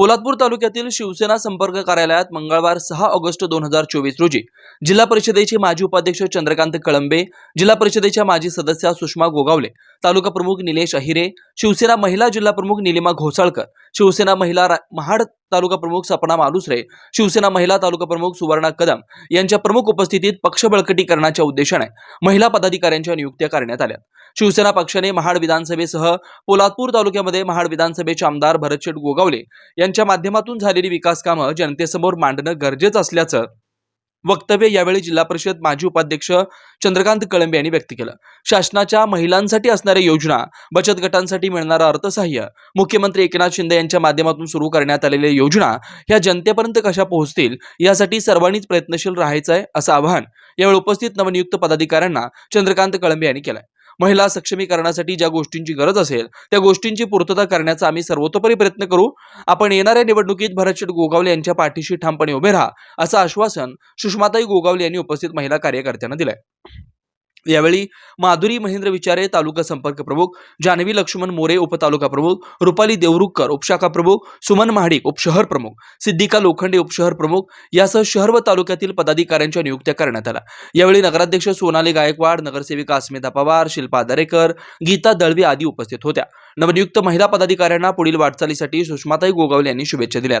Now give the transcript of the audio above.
पोलादपूर तालुक्यातील शिवसेना संपर्क कार्यालयात मंगळवार सहा ऑगस्ट दोन हजार चोवीस रोजी जिल्हा परिषदेचे माजी उपाध्यक्ष चंद्रकांत कळंबे जिल्हा परिषदेच्या माजी सदस्या सुषमा गोगावले तालुका प्रमुख निलेश अहिरे शिवसेना महिला जिल्हा प्रमुख निलिमा घोसाळकर शिवसेना महिला महाड तालुका प्रमुख सपना मालुसरे शिवसेना महिला तालुका प्रमुख सुवर्णा कदम यांच्या प्रमुख उपस्थितीत पक्ष बळकटीकरणाच्या उद्देशाने महिला पदाधिकाऱ्यांच्या नियुक्त्या करण्यात आल्या. शिवसेना पक्षाने महाड विधानसभेसह पोलादपूर तालुक्यामध्ये महाड विधानसभेचे आमदार भरतशेठ गोगावले यांच्या माध्यमातून झालेली विकास कामं जनतेसमोर मांडणं गरजेचं असल्याचं वक्तव्य यावेळी जिल्हा परिषद माजी उपाध्यक्ष चंद्रकांत कळंबे यांनी व्यक्त केलं. शासनाच्या महिलांसाठी असणाऱ्या योजना बचत गटांसाठी मिळणारं अर्थसहाय्य मुख्यमंत्री एकनाथ शिंदे यांच्या माध्यमातून सुरू करण्यात आलेल्या योजना ह्या जनतेपर्यंत कशा पोहोचतील यासाठी सर्वांनीच प्रयत्नशील राहायचं आहे असं आवाहन यावेळी उपस्थित नवनियुक्त पदाधिकाऱ्यांना चंद्रकांत कळंबे यांनी केलंय. महिला सक्षमीकरणासाठी ज्या गोष्टींची गरज असेल त्या गोष्टींची पूर्तता करण्याचा आम्ही सर्वतोपरी प्रयत्न करू. आपण येणाऱ्या निवडणुकीत भरतशेठ गोगावले यांच्या पाठीशी ठामपणे उभे राहा असं आश्वासन सुषमाताई गोगावले यांनी उपस्थित महिला कार्यकर्त्यांना दिलंय. यावेळी माधुरी महेंद्र विचारे तालुका संपर्क प्रमुख जानवी लक्ष्मण मोरे उपतालुका प्रमुख रुपाली देवरुखकर उपशाखा प्रमुख सुमन महाडिक उपशहर प्रमुख सिद्धिका लोखंडे उपशहर प्रमुख यासह शहर व तालुक्यातील पदाधिकाऱ्यांच्या नियुक्त्या करण्यात आल्या. यावेळी नगराध्यक्ष सोनाली गायकवाड नगरसेविका अस्मिता पवार शिल्पा दरेकर गीता दळवी आदी उपस्थित होत्या. नवनियुक्त महिला पदाधिकाऱ्यांना पुढील वाटचालीसाठी सुषमाताई गोगावले यांनी शुभेच्छा दिल्या